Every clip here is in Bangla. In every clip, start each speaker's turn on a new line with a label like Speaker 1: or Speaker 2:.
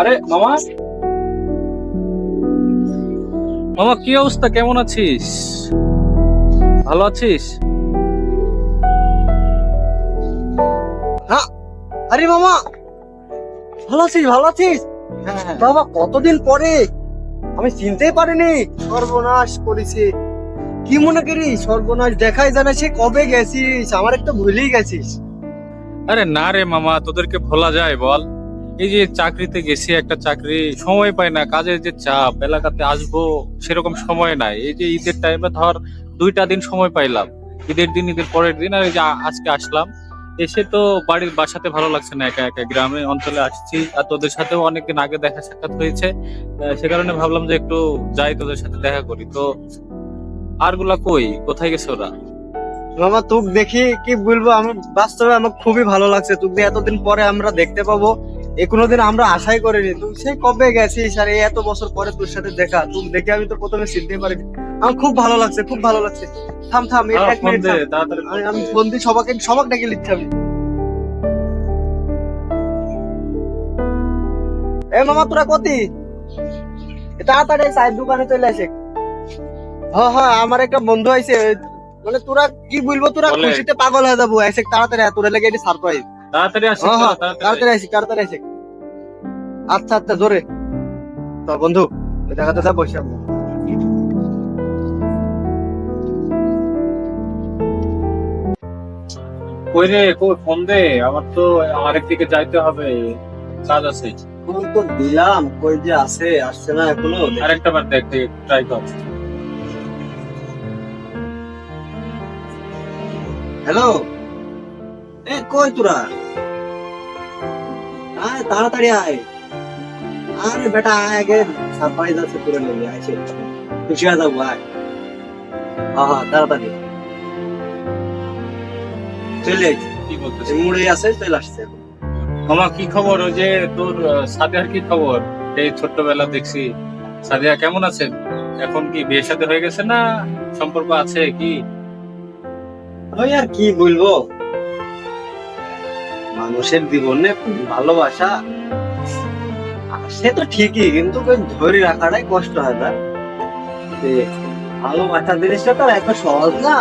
Speaker 1: আরে মামা? মামা কি অবস্থা? কেমন আছিস? ভালো আছিস?
Speaker 2: আরে মামা। ভালো আছিস ভালো আছিস? বাবা কতদিন পরে? আমি চিনতেই পারিনি। সর্বনাশ করেছি। কি মনে করি? সর্বনাশ দেখাই জানা সে কবে গেছিস? আমার একটু ভুলেই গেছিস।
Speaker 1: আরে না রে মামা তোদেরকে ভোলা যায় বল। এই যে চাকরিতে গেছি, একটা চাকরি সময় পাই না, কাজের যে চাপ, এলাকাতে আসব সেরকম সময় নাই। এই যে ঈদের টাইমে ধর দুইটা দিন সময় পাইলাম, ঈদের দিন, ঈদের পরের দিন, আর এই যে আজকে আসলাম। এসে তো বাড়ির বাসাতে ভালো লাগছে না, একা একা গ্রামে অঞ্চলে আসছি, আর তোদের সাথেও অনেকদিন আগে দেখা সাক্ষাৎ হয়েছে। সে কারণে ভাবলাম যে একটু যাই তোদের সাথে দেখা করি। তো আরগুলা কই? কোথায় গেছে ওরা?
Speaker 2: মামা, তুক দেখি কি বলব, আমি বাস্তবে আমার খুবই ভালো লাগছে। তুক এতদিন পরে আমরা দেখতে পাবো। এ কোনোদিন আমরা আশাই করিনি। তুই সেই কবে গেছিস আর এই এত বছর পরে তোর সাথে দেখা? তুমি দেখে আমি তো প্রথমে চিনতে পারিনি। আমার খুব ভালো লাগছে খুব ভালো লাগছে। থাম থাম এক মিনিট
Speaker 1: তাড়াতাড়ি
Speaker 2: আমি-। ফোন দিই সবাইকে সবাক ডেকে লিখছি আমি। এ মামা তোরা কতি তাড়াতাড়ি চায়ের দোকানে চলে আসে। হ্যাঁ হ্যাঁ আমার একটা বন্ধু আইছে। মানে তোরা কি বলব তোরা। খুশিতে পাগল হয়ে যাব। এসে তাড়াতাড়ি তোরা লেগে এটি সারপ্রাইজ
Speaker 1: তাড়াতাড়ি আসিস
Speaker 2: হ্যাঁ
Speaker 1: তো,
Speaker 2: হ্যাঁ
Speaker 1: তাড়াতাড়ি
Speaker 2: তাড়াতাড়ি আসি তাড়াতাড়ি আসি আচ্ছা আচ্ছা জোরে। তো বন্ধু ওই জায়গাতে যা বসে আমরা।
Speaker 1: কই রে কই ফোন দে আমার তো আরেক দিকে যাইতে হবে কাজ আছে।
Speaker 2: ফোন তো দিলাম কই যে আছে আসছে না এখনও
Speaker 1: আরেকটা বার দেখ ট্রাই কর।
Speaker 2: হ্যালো? এ কই তোরা? আয় তাড়াতাড়ি আয়। আরে বেটা আয় আগে। সারপ্রাইজ আছে আয় খুশি হয়ে যাব আয়। হ্যাঁ হ্যাঁ তাড়াতাড়ি। চলে
Speaker 1: কি বলতেছিস?
Speaker 2: এই মুড়ে আছে চলে আসছে এখন।
Speaker 1: কি খবর? ওই যে তোর সাদিয়ার কি খবর? এই ছোট্টবেলা দেখছি। সাদিয়া কেমন আছেন? এখন কি বিয়ে সাথে হয়ে গেছে না সম্পর্ক আছে কি?
Speaker 2: ওই আর কি বলব? মানুষের জীবনে ভালোবাসা সে তো ঠিকই কিন্তু ধরে রাখাটাই কষ্ট হয় না। ভালোবাসা জিনিসটা তো এত সহজ না।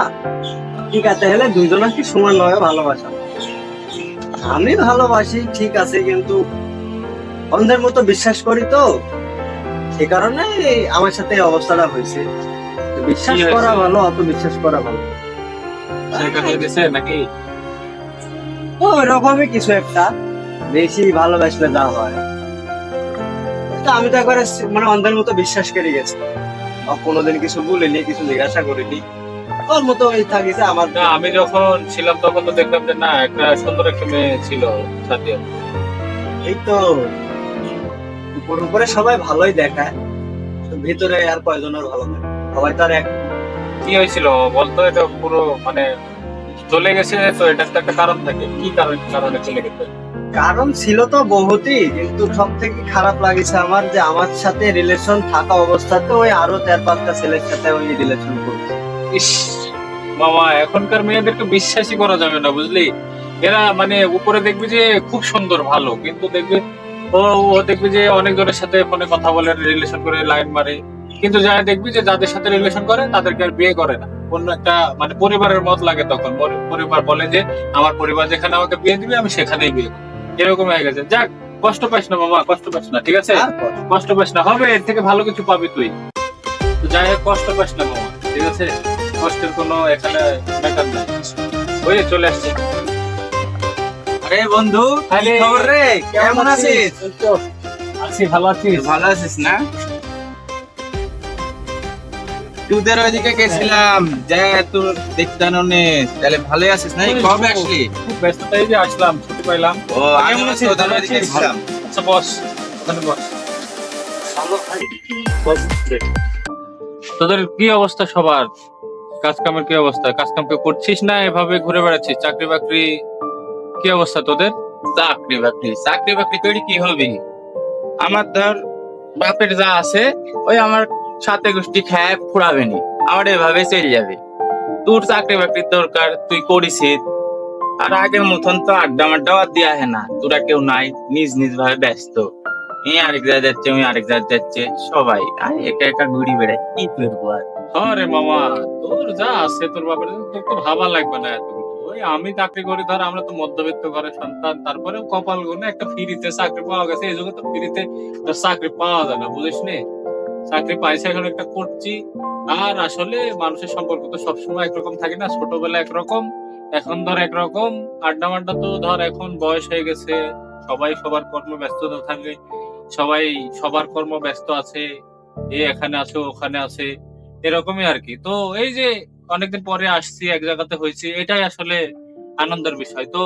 Speaker 2: ঠিক আছে হলে দুজনের কি সমান নয় ভালোবাসা? আমি ভালোবাসি ঠিক আছে কিন্তু অন্ধের মতো বিশ্বাস করি তো। সে কারণে আমার সাথে এই অবস্থাটা হয়েছে। বিশ্বাস করা ভালো অত বিশ্বাস করা ভালো।
Speaker 1: নাকি?
Speaker 2: ওরকমই কিছু একটা। বেশি ভালোবাসলে যা হয়। তো আমি তো একবারে মানে অন্ধের মতো বিশ্বাস করে গেছি। কোনোদিন কিছু বলিনি কিছু জিজ্ঞাসা করিনি। ওর মতো ওই থাকিছে আমার
Speaker 1: না আমি যখন ছিলাম তখন তো দেখলাম যে না একটা সুন্দর একটা মেয়ে ছিল সাদিয়া
Speaker 2: এই তো উপর উপরে সবাই ভালোই দেখায় ভিতরে আর কয়জনের ভালো সবাই তো আর এক
Speaker 1: কি হয়েছিল? বলতো এটা পুরো মানে চলে গেছে তো এটা তো একটা কারণ থাকে। কি কারণ কারণে চলে গেছে?
Speaker 2: কারণ ছিল তো বহুতই কিন্তু সব থেকে খারাপ লাগেছে আমার যে আমার সাথে রিলেশন থাকা অবস্থাতে ওই আরও চার পাঁচটা ছেলের সাথে ওই রিলেশন করছে।
Speaker 1: ইস মামা এখনকার মেয়েদেরকে বিশ্বাসই করা যাবে না বুঝলি? এরা মানে উপরে দেখবি যে খুব সুন্দর ভালো কিন্তু দেখবি ও ও দেখবি যে অনেকজনের সাথে ফোনে কথা বলে রিলেশন করে লাইন মারে। কিন্তু যারা দেখবি যে যাদের সাথে রিলেশন করে তাদেরকে আর বিয়ে করে না। অন্য একটা মানে পরিবারের মত লাগে তখন। পরিবার বলে যে আমার পরিবার যেখানে আমাকে বিয়ে দিবে আমি সেখানেই বিয়ে করব। এরকম হয়ে গেছে। যাক কষ্ট পাইস না মামা কষ্ট পাইস না ঠিক আছে? কষ্ট পাইস না। হবে এর থেকে ভালো কিছু পাবি তুই। যাই হোক কষ্ট পাইস না মামা ঠিক আছে? কষ্টের কোনো এখানে ব্যাপার নাই ওই চলে আসছি।
Speaker 3: আরে বন্ধু কি খবর রে? কেমন আছিস?
Speaker 1: আছি ভালো আছিস?
Speaker 3: ভালো আছিস না? তোদের ওইদিকে গেছিলাম। যে তোর দেখতে নে তাহলে ভালোই আছিস না এই কবে আসলি?
Speaker 1: খুব ব্যস্ততায় যে আসলাম ছুটি পাইলাম।
Speaker 3: ও আমি
Speaker 1: কেমন আছিস?
Speaker 3: তোদের ওইদিকে
Speaker 1: আছিস?
Speaker 3: ছিলাম
Speaker 1: আচ্ছা বস ওখানে বস। তোদের কি অবস্থা সবার? কাজ কামের কি অবস্থা? কাজ কাম কেউ করছিস না? এভাবে ঘুরে বেড়াচ্ছিস? চাকরি বাকরি কি অবস্থা তোদের?
Speaker 3: চাকরি বাকরি। চাকরি বাকরি করে কি হবে? আমার ধর বাপের যা আছে ওই আমার সাথে গোষ্ঠী খায় ফুরাবে নি। আমার এভাবে চলে যাবে। তোর চাকরি বাকরির দরকার, তুই করিস আর আগের মতন তো আড্ডা মাড্ডা আর দেওয়া হয় না। তোরা কেউ নাই, নিজ নিজ ভাবে ব্যস্ত। আরেক যাচ্ছে, ওই আরেক যাচ্ছে। সবাই, আর একা একা ঘুরি বেড়ায়, কি করব আর?
Speaker 1: মামা, তোর যা আছে, তোর তোর তো ভাবা লাগবে না এত আমি চাকরি করি, ধর আমরা তো মধ্যবিত্ত ঘরের সন্তান তারপরে কপাল গুনে একটা ফ্রিতে চাকরি পাওয়া গেছে। এই যুগে তো ফ্রিতে চাকরি পাওয়া যায় না, বুঝিস নি? চাকরি পাইছে এখন একটা করছি আর আসলে মানুষের সম্পর্ক তো সবসময় একরকম থাকে না। ছোটবেলা একরকম, এখন ধর একরকম। আড্ডা মাড্ডা তো ধর এখন বয়স হয়ে গেছে। সবাই সবার কর্ম ব্যস্ততা থাকে। সবাই সবার কর্ম ব্যস্ত আছে। এ এখানে আছে, ওখানে আছে। এরকমই আর কি। তো এই যে অনেকদিন পরে আসছি, এক জায়গাতে হয়েছি, এটাই আসলে আনন্দের বিষয়। তো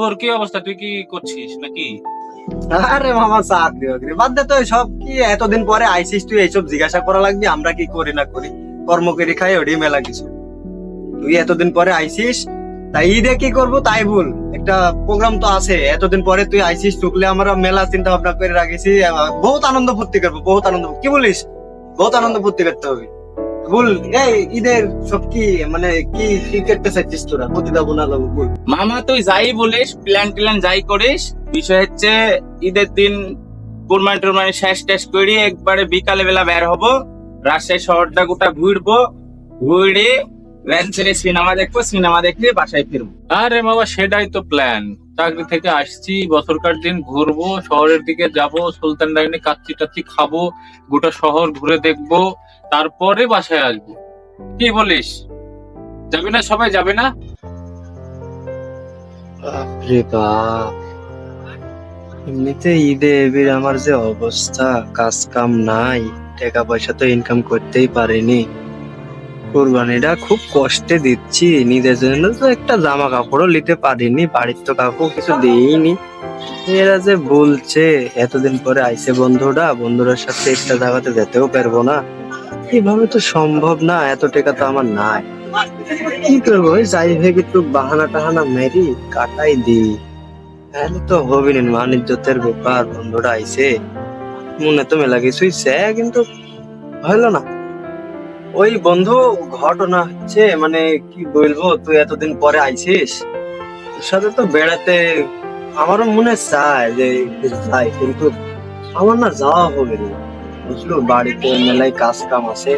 Speaker 1: তোর কি অবস্থা? তুই কি করছিস নাকি?
Speaker 2: আরে মামা চাকরি বাকরি বাদ দে তো সব কি এতদিন পরে আইসিস তুই, এইসব জিজ্ঞাসা করা লাগবে? আমরা কি করি না করি? কর্ম করি, খাই ওটাই মেলা কিছু। তুই এতদিন পরে আইসিস, তাই ঈদে কি করব তাই বল একটা প্রোগ্রাম তো আছে। এতদিন পরে তুই আইসিস টুকলে আমরা মেলা চিন্তা ভাবনা করে রাখেছি বহুত আনন্দ ফুর্তি করব, বহুত আনন্দ কি বলিস? বহুত আনন্দ ফুর্তি করতে হবে। বল এই ঈদের সব কি মানে কি কি করতে চাইছিস তোরা? প্রতি যাব না যাব বল
Speaker 3: মামা তুই যাই বলিস প্ল্যান ট্যান যাই করিস। বিষয় হচ্ছে ঈদের দিন কুরবানি টুরবানি শেষ টেস করি একবারে বিকালে বেলা বের হব রাজশাহী শহরটা গোটা ঘুরবো ঘুরে সিনেমা দেখব সিনেমা দেখে বাসায় ফিরবো।
Speaker 1: আরে বাবা সেটাই তো প্ল্যান চাকরি থেকে আসছি, বছরকার দিন ঘুরবো, শহরের দিকে যাব, সুলতান ডাইনে কাচ্চি টাচ্চি খাব, গোটা শহর ঘুরে দেখব, তারপরে বাসায় আসব। কি বলিস? যাবে না সবাই? যাবে না?
Speaker 2: এমনিতে ঈদে এবির আমার যে অবস্থা, কাজ কাম নাই, টাকা পয়সা তো ইনকাম করতেই পারিনি। কোরবানিটা খুব কষ্টে দিচ্ছি। নিজের জন্য তো একটা জামা কাপড়ও নিতে পারিনি, বাড়ির তো কাকু কিছু দেইনি। এরা যে বলছে, এতদিন পরে আইসে বন্ধুরা, বন্ধুদের সাথে একটা জায়গাতে যেতেও পারব না। এভাবে তো সম্ভব না, এত টাকা তো আমার নাই। কি করব যাই হোক একটু বাহানা টাহানা মেরি, কাটাই দি তাহলে তো হবে না বাণিজ্যতের ব্যাপার, বন্ধুরা আইছে। মনে তো মেলা কিছুই সে কিন্তু হইল না। ওই বন্ধু, ঘটনা হচ্ছে মানে কি বলব, তুই এতদিন পরে আইছিস? তোর সাথে তো বেড়াতে আমারও মনে চায় যে যাই, কিন্তু আমার না যাওয়া হবে না বুঝলো? বাড়িতে মেলায় কাজ কাম আছে।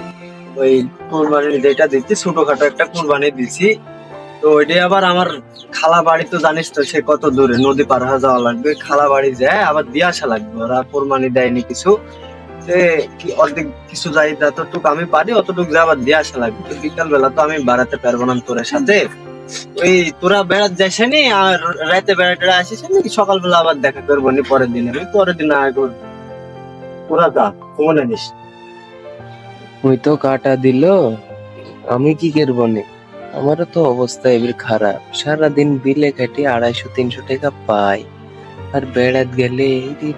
Speaker 2: ওই কোরবানির যেটা দিচ্ছি, ছোটখাটো একটা কোরবানি দিছি তো ওইটাই আবার আমার খালা বাড়ি তো জানিস তো, সে কত দূরে, নদী পার হয়ে যাওয়া লাগবে। খালা বাড়ি যায়, আবার দিয়ে আসা লাগবে, ওরা কোরবানি দেয়নি কিছু। সে কি অর্ধেক কিছু যাই যতটুকু আমি পারি, অতটুকু যা আবার দিয়ে আসা লাগবে। বিকাল বেলা তো আমি বেড়াতে পারব না তোর সাথে। ওই তোরা বেড়াতে যাইস নি আর রাতে বেড়াতে আসিস নাকি সকালবেলা আবার দেখা করব নি পরের দিনে। আমি পরের দিন করব তোরা যা মনে নিস।
Speaker 4: ওই তো কাটা দিল। আমি কি করব নে? আমারও তো অবস্থা এবার খারাপ। সারাদিন বিলে কাটি আড়াইশো, তিনশো টাকা পাই। আর বেড়াত গেলে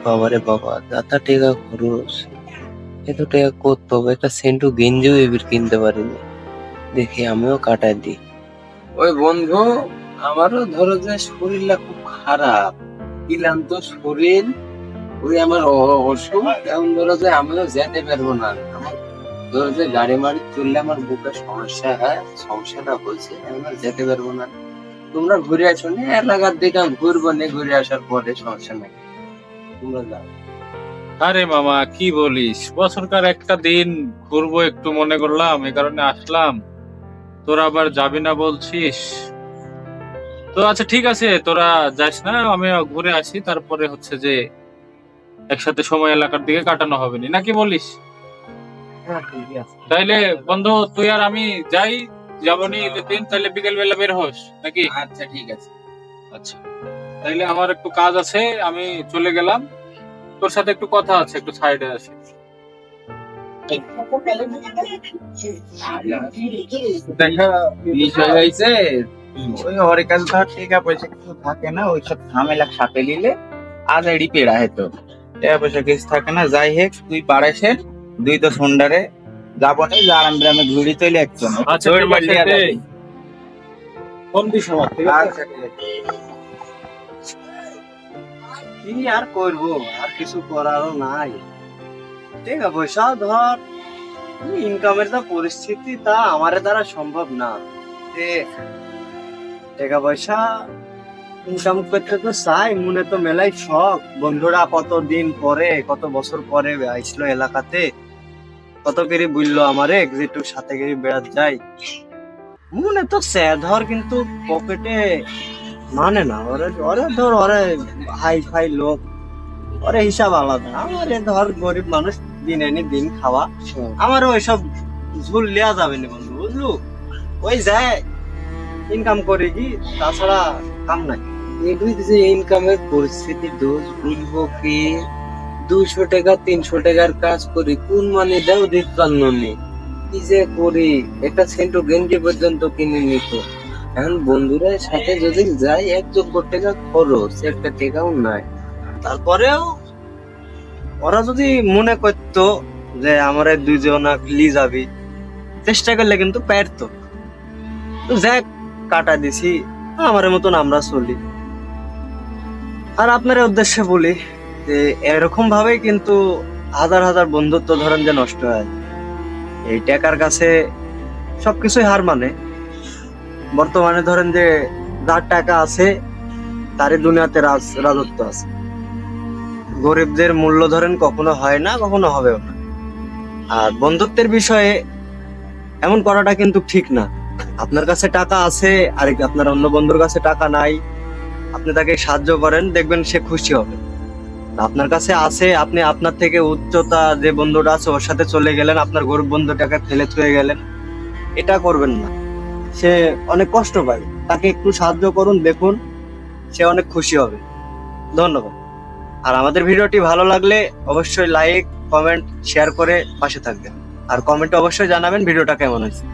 Speaker 4: বাবারে বাবা যাতা টাকা খরচ। এত টাকা কত পাবো একটা সেন্টু গেঞ্জিও এবার কিনতে পারিনি। দেখি আমিও কাটাই দিই। ওই বন্ধু, আমারও ধরো যে শরীরটা খুব খারাপ। দিলাম তো শরীর, ওই আমার অসুখ, এখন ধরো যে আমিও যেতে পারব না। ধরো যে গাড়ি মাড়ি তুললে আমার বুকে সমস্যা হয়, সমস্যাটা হয়েছে আর যেতে পারব না। তোমরা ঘুরে আসো না, এলাকার দিকে ঘুরবো না, ঘুরে আসার পরে সমস্যা নাই। তোমরা যাও।
Speaker 1: আরে মামা কি বলিস? বছরকার একটা দিন ঘুরবো একটু মনে করলাম এই কারণে আসলাম। তোরা আবার যাবি না বলছিস? তো আচ্ছা ঠিক আছে তোরা যাস না আমি ঘুরে আসি তারপরে হচ্ছে যে একসাথে সময় এলাকার দিকে কাটানো হবে নি। নাকি বলিস?
Speaker 2: হ্যাঁ
Speaker 1: তাইলে বন্ধু তুই আর আমি যাই যাবনি দিন তাহলে বিকেল বেলা বের হোস নাকি?
Speaker 4: আচ্ছা ঠিক আছে।
Speaker 1: আচ্ছা। তাইলে আমার একটু কাজ আছে আমি চলে গেলাম। তোর সাথে একটু কথা আছে একটু সাইডে আসি।
Speaker 3: দেখা বিষয় হয়েছে ওই ওর কাছে ধর টাকা পয়সা কিছু থাকে না ঝামেলা আজ এডি পেড়া হেতো টাকা পয়সা কিছু থাকে না যাই হোক তুই দুই তো সন্ডারে যাব না আরাম গ্রামে ঘুরি চলে একজন
Speaker 1: দিস আমার ঠিক আছে।
Speaker 2: কি আর করব, আর কিছু করারও নাই। টাকা পয়সা ধর ইনকামের যা পরিস্থিতি তা আমার দ্বারা সম্ভব না। টাকা পয়সা ইনকাম করতে তো চাই, মনে তো মেলাই শখ। বন্ধুরা কত দিন পরে, কত বছর পরে আইসলো এলাকাতে? কত করে বলল আমারে একটু সাথে করে বেড়াত যাই মনে তো সে ধর, কিন্তু পকেটে মানে না ওরে ওরে ধর ওরে হাই ফাই লোক। ওরে হিসাব আলাদা। আমারে ধর গরিব মানুষ দিন এনে দিন খাওয়া। আমারও ওইসব ঝুল লিয়া যাবে না বন্ধু বুঝলু? ওই যায় ইনকাম করে কি তাছাড়া কাম নাই।
Speaker 4: এগুলি যে ইনকামের পরিস্থিতি দোষ বুঝব কি? দুইশো টাকা তিনশো টাকার কাজ করি কোন মানে দাও দিত নেই। কি যে করি? একটা সেন্টু গেঞ্জি পর্যন্ত কিনে নিত। এখন বন্ধুরা সাথে যদি যাই, এক যোগ্য টাকা খরচ, একটা টাকাও নাই।
Speaker 2: তারপরেও ওরা যদি মনে করতো যে আমরা দুইজন লি যাবি, চেষ্টা করলে কিন্তু পারতো। যাক কাটা দিছি আমার মতন আমরা চলি। আর আপনার উদ্দেশ্যে বলি যে এরকম ভাবেই কিন্তু হাজার হাজার বন্ধুত্ব ধরেন যে নষ্ট হয়। এই টাকার কাছে সবকিছুই হার মানে। বর্তমানে ধরেন যে যার টাকা আছে, তারই দুনিয়াতে রাজ রাজত্ব আছে। গরিবদের মূল্য ধরেন কখনো হয় না, কখনো হবেও না। আর বন্ধুত্বের বিষয়ে এমন করাটা কিন্তু ঠিক না। আপনার কাছে টাকা আছে, আর আপনার অন্য বন্ধুর কাছে টাকা নাই, আপনি তাকে সাহায্য করেন, দেখবেন সে খুশি হবে। আপনার কাছে আছে, আপনি আপনার থেকে উচ্চতা যে বন্ধুটা আছে, ওর সাথে চলে গেলেন, আপনার গরিব বন্ধুটাকে ফেলে থুয়ে গেলেন, এটা করবেন না। সে অনেক কষ্ট পায়। তাকে একটু সাহায্য করুন, দেখুন, সে অনেক খুশি হবে। ধন্যবাদ। আর আমাদের ভিডিওটি ভালো লাগলে অবশ্যই লাইক কমেন্ট শেয়ার করে পাশে থাকবেন। আর কমেন্টে অবশ্যই জানাবেন ভিডিওটা কেমন হয়েছে।